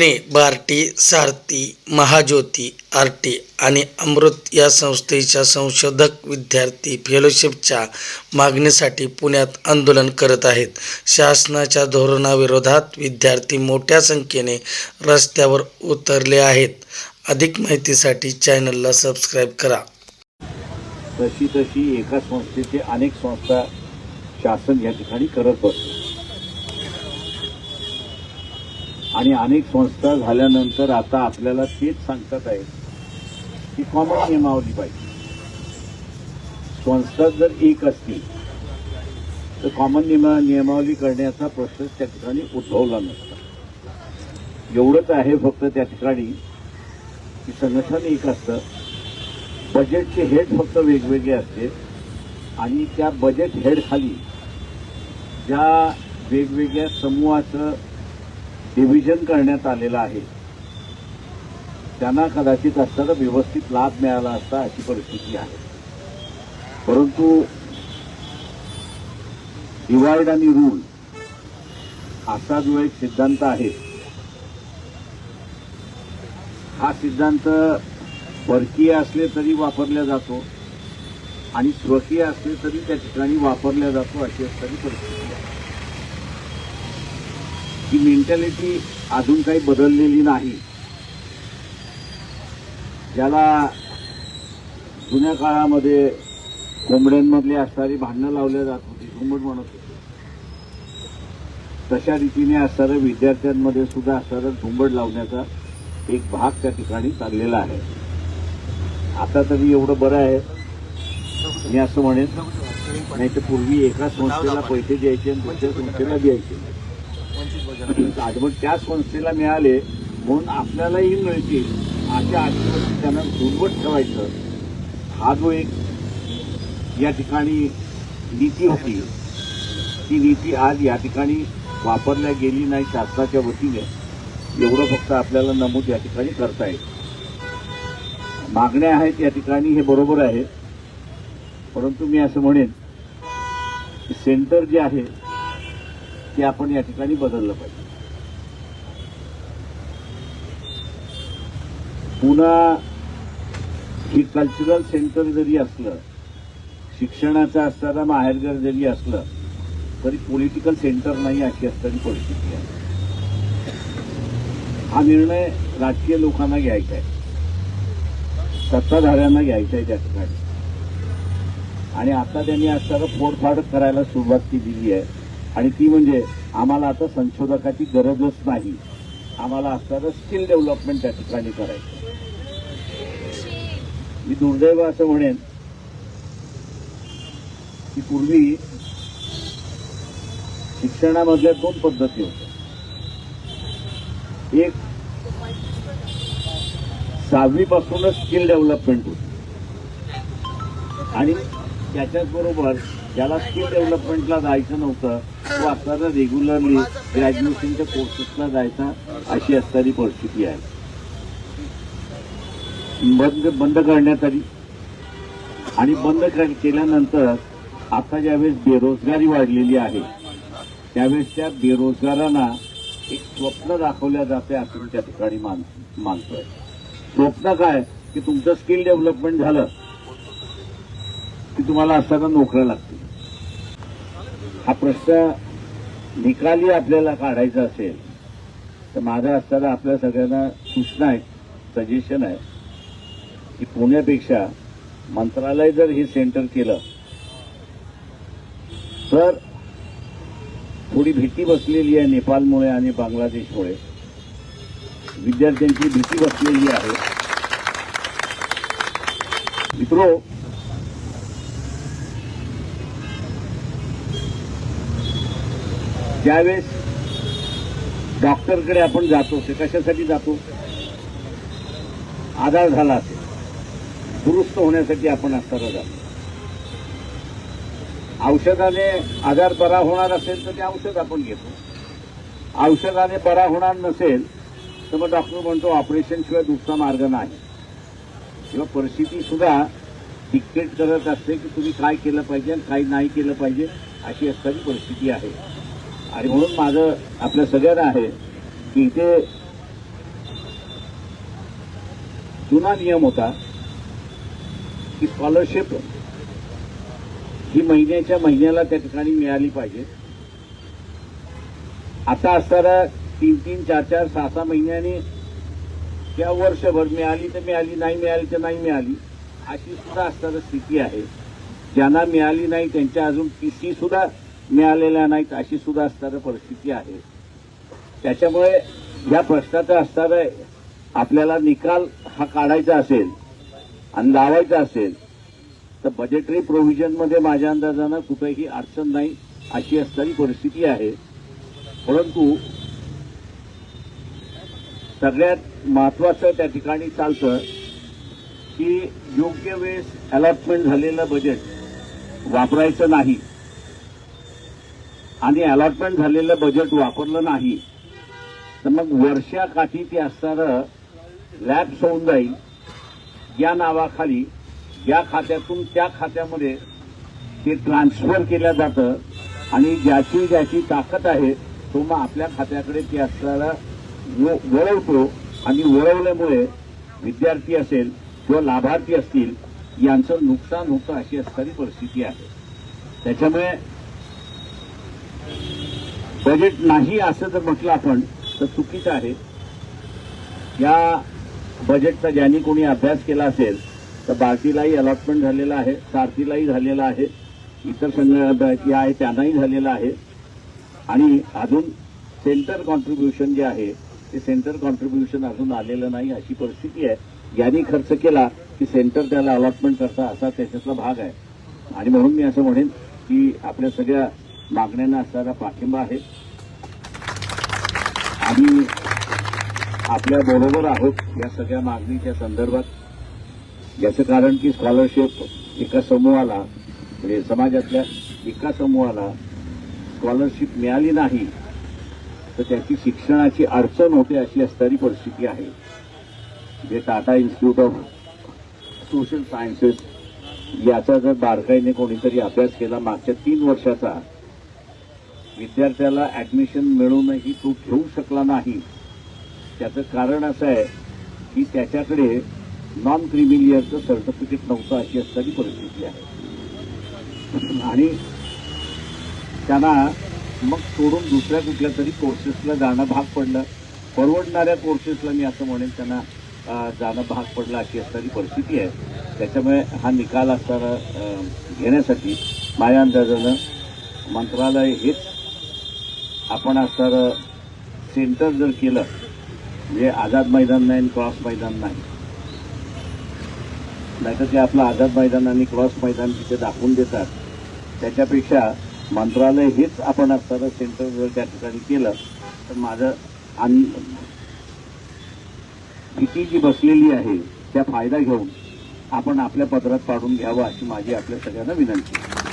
ने बार्टी सारथी महाज्योती आरटी आणि अमृत या संस्थेच्या संशोधक विद्यार्थी फेलोशिपच्या मागणीसाठी पुण्यात आंदोलन करत आहेत. शासनाच्या धोरणाविरोधात विद्यार्थी मोठ्या संख्येने रस्त्यावर उतरले आहेत. अधिक माहितीसाठी चॅनलला सबस्क्राईब करा. तशी तशी एका संस्थेचे अनेक संस्था शासन या ठिकाणी करत बसतो आणि अनेक संस्था झाल्यानंतर आता आपल्याला तेच सांगतात आहे की कॉमन नियमावली पाहिजे. संस्था जर एक असतील तर कॉमन नियमा नियमावली करण्याचा प्रश्न त्या ठिकाणी उद्भवला नसता. एवढंच आहे फक्त त्या ठिकाणी की संघटन एक असतं बजेटचे हेड फक्त वेगवेगळे असते आणि त्या बजेट हेड खाली ज्या वेगवेगळ्या समूहाचं डिव्हिजन करण्यात आलेलं आहे. त्यांना कदाचित असताना व्यवस्थित लाभ मिळाला असता अशी परिस्थिती आहे. परंतु डिवाइड आणि रूल असा जो एक सिद्धांत आहे हा सिद्धांत परकीय असले तरी वापरला जातो आणि स्वकीय असले तरी त्या ठिकाणी वापरला जातो अशी असताना परिस्थिती आहे. ही मेंटॅलिटी अजून काही बदललेली नाही. ज्याला जुन्या काळामध्ये कोंबड्यांमधली असणारी भांडणं लावल्या जात होती घुमट म्हणत होते. तशा रीतीने असणाऱ्या विद्यार्थ्यांमध्ये सुद्धा असणारा झुंबड लावण्याचा एक भाग त्या ठिकाणी चाललेला आहे. आता तरी एवढं बरं आहे. मी असं म्हणेन नाही तर पूर्वी एका संस्थेला पैसे द्यायचे आणि दुसऱ्या संस्थेला द्यायचे. आज मग त्या संस्थेला मिळाले म्हणून आपल्यालाही मिळतील. अशा आशीर्वाद त्यांना दुर्बट ठेवायचं. हा जो एक या ठिकाणी नीती होती ती नीती आज या ठिकाणी वापरल्या गेली नाही शासनाच्या वतीने. एवढं फक्त आपल्याला नमूद या ठिकाणी करता येईल. मागण्या आहेत या ठिकाणी हे बरोबर आहे परंतु मी असं म्हणेन सेंटर जे आहे ते आपण या ठिकाणी बदललं पाहिजे. पुन्हा ही कल्चरल सेंटर जरी असलं शिक्षणाचं असताना माहेरघर जरी असलं तरी पॉलिटिकल सेंटर नाही अशी असताना परिस्थिती आहे. हा निर्णय राजकीय लोकांना घ्यायचा आहे. सत्ताधाऱ्यांना घ्यायचा आहे त्या ठिकाणी. आणि आता त्यांनी असताना फोडफाड करायला सुरुवात केलेली आहे. आणि ती म्हणजे आम्हाला आता संशोधकाची गरजच नाही. आम्हाला असणारं स्किल डेव्हलपमेंट त्या ठिकाणी करायचं. मी दुर्दैव असं म्हणेन की पूर्वी शिक्षणामधल्या दोन पद्धती होत्या. एक सहावीपासूनच स्किल डेव्हलपमेंट होती. आणि त्याच्याच बरोबर ज्याला स्किल डेव्हलपमेंटला जायचं नव्हतं तो आपल्याला रेग्युलरली ग्रॅज्युएशनच्या कोर्सेसला जायचा अशी असणारी परिस्थिती आहे. बंद बंद करण्यात आली आणि बंद केल्यानंतर आता ज्यावेळेस बेरोजगारी वाढलेली आहे त्यावेळेस त्या बेरोजगारांना एक स्वप्न दाखवल्या जाते असं त्या ठिकाणी मान मानतोय. स्वप्न काय? की तुमचं स्किल डेव्हलपमेंट झालं की तुम्हाला असताना नोकऱ्या लागतील. हा प्रश्न निकाली आपल्याला काढायचा असेल तर माझा असताना आपल्या सगळ्यांना सूचना आहे सजेशन आहे की पुण्यापेक्षा मंत्रालय जर हे सेंटर केलं तर थोडी भीती बसलेली आहे नेपाळमुळे आणि बांगलादेशमुळे. विद्यार्थ्यांची भीती बसलेली आहे. मित्रो ज्यावेळेस डॉक्टरकडे आपण जातो ते कशासाठी जातो? आधार झाला असेल दुरुस्त होण्यासाठी आपण असताना जातो. औषधाने आजार बरा होणार असेल तर ते औषध आपण घेतो. औषधाने बरा होणार नसेल तर मग डॉक्टर म्हणतो ऑपरेशन शिवाय दुसरा मार्ग नाही. किंवा परिस्थिती सुद्धा डिक्टेट करत असते की तुम्ही काय केलं पाहिजे आणि काय नाही केलं पाहिजे अशी असणारी परिस्थिती आहे. आणि म्हणून माझं आपल्या सगळ्यांना आहे की इथे जुना नियम होता की स्कॉलरशिप ही महिन्याच्या महिन्याला त्या ठिकाणी मिळाली पाहिजे. आता असताना तीन तीन चार चार सहा सहा महिन्यांनी किंवा वर्षभर मिळाली तर मिळाली नाही मिळाली तर नाही मिळाली अशी सुद्धा असताना स्थिती आहे. ज्यांना मिळाली नाही त्यांच्या अजून टी सुद्धा मिळालेल्या नाहीत अशी सुद्धा असणारी परिस्थिती आहे. त्याच्यामुळे या प्रश्नाचा असताना आपल्याला निकाल हा काढायचा असेल आणि लावायचा असेल तर बजेटरी प्रोव्हिजनमध्ये माझ्या अंदाजानं कुठेही अडचण नाही अशी असणारी परिस्थिती आहे. परंतु सगळ्यात महत्वाचं त्या ठिकाणी चालतं की योग्य वेळेस अलॉटमेंट झालेलं बजेट वापरायचं नाही. आणि अलॉटमेंट झालेलं बजेट वापरलं नाही. तर मग वर्षाकाठी ते असणारं लॅप्स होऊन जाईल या नावाखाली या खात्यातून त्या खात्यामध्ये ते ट्रान्सफर केलं जातं. आणि ज्याची ज्याची ताकद आहे तो मग आपल्या खात्याकडे ते असणारा वळवतो. आणि वळवल्यामुळे विद्यार्थी असेल किंवा लाभार्थी असतील यांचं नुकसान होतं अशी असणारी परिस्थिती आहे. त्याच्यामुळे बजेट नाही असं जर म्हटलं आपण तर चुकीचं आहे. या बजेटचा ज्यांनी कोणी अभ्यास केला असेल तर बार्टीलाही अलॉटमेंट झालेलं आहे सारथीलाही झालेलं आहे इतर संघ आहे त्यांनाही झालेलं आहे. आणि अजून सेंटर कॉन्ट्रीब्युशन जे आहे ते सेंटर कॉन्ट्रीब्युशन अजून आलेलं नाही अशी परिस्थिती आहे. यांनी खर्च केला की सेंटर त्याला अलॉटमेंट करता असा त्याच्यातला भाग आहे. आणि म्हणून मी असं म्हणेन की आपल्या सगळ्या मागण्यांना असणारा पाठिंबा आहे. आम्ही आपल्या बरोबर आहोत या सगळ्या मागणीच्या संदर्भात. याचं कारण की स्कॉलरशिप एका समूहाला म्हणजे समाजातल्या एका समूहाला स्कॉलरशिप मिळाली नाही तर त्याची शिक्षणाची अडचण होते अशी असणारी परिस्थिती आहे. जे Tata institute of social sciences याचा जर बारकाईने कोणीतरी अभ्यास केला मागच्या तीन वर्षाचा विद्यार्थ्याला ऍडमिशन मिळूनही तो घेऊ शकला नाही. त्याचं कारण असं आहे की त्याच्याकडे नॉन क्रिमिलियरचं सर्टिफिकेट नव्हतं अशी असणारी परिस्थिती आहे. आणि त्यांना मग सोडून दुसऱ्या कुठल्या तरी कोर्सेसला जाणं भाग पडलं. परवडणाऱ्या कोर्सेसला मी असं म्हणेन त्यांना जाणं भाग पडलं अशी असणारी परिस्थिती आहे. त्याच्यामुळे हा निकाल असताना घेण्यासाठी माझ्या अंदाजानं मंत्रालय हेच आपण असणारं सेंटर जर केलं म्हणजे आझाद मैदान नाही आणि क्रॉस मैदान नाही. नाहीतर ते आपलं आझाद मैदान आणि क्रॉस मैदान तिथे दाखवून देतात. त्याच्यापेक्षा मंत्रालय हेच आपण असताना सेंटर जर त्या ठिकाणी केलं तर माझं आणि भीती जी बसलेली आहे त्या फायदा घेऊन आपण आपल्या पदरात पाडून घ्यावं अशी माझी आपल्या सगळ्यांना विनंती आहे.